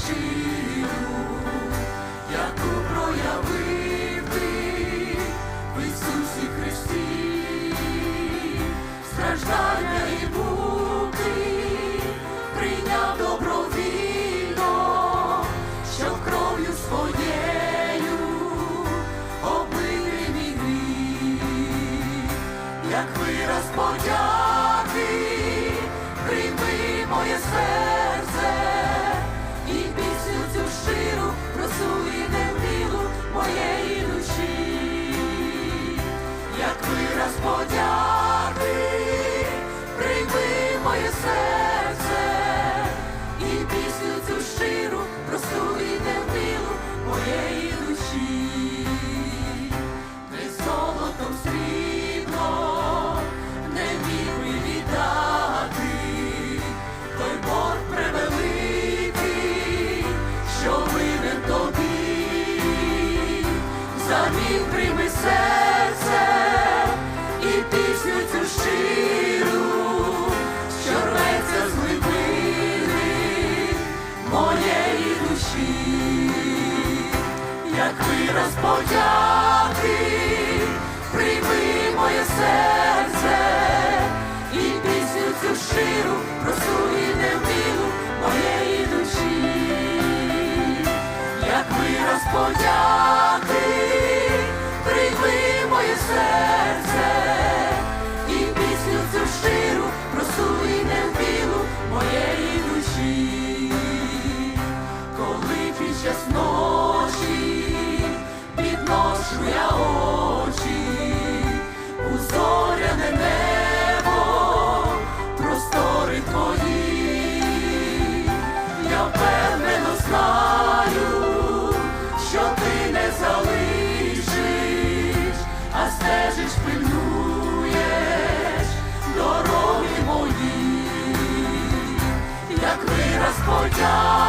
щиру, яку проявив в Ісусі Христі, страждання і прийняв добровільно, що кров'ю своєю обмили як вираз подяки, прийми моє серце. розподяти, прийми моє серце і пісню цю ширу, просу і невмілу моєї душі, як ми розподяти, прийми моє серце, і пісню цю щиру, просу і невмілу моєї душі, коли під час 사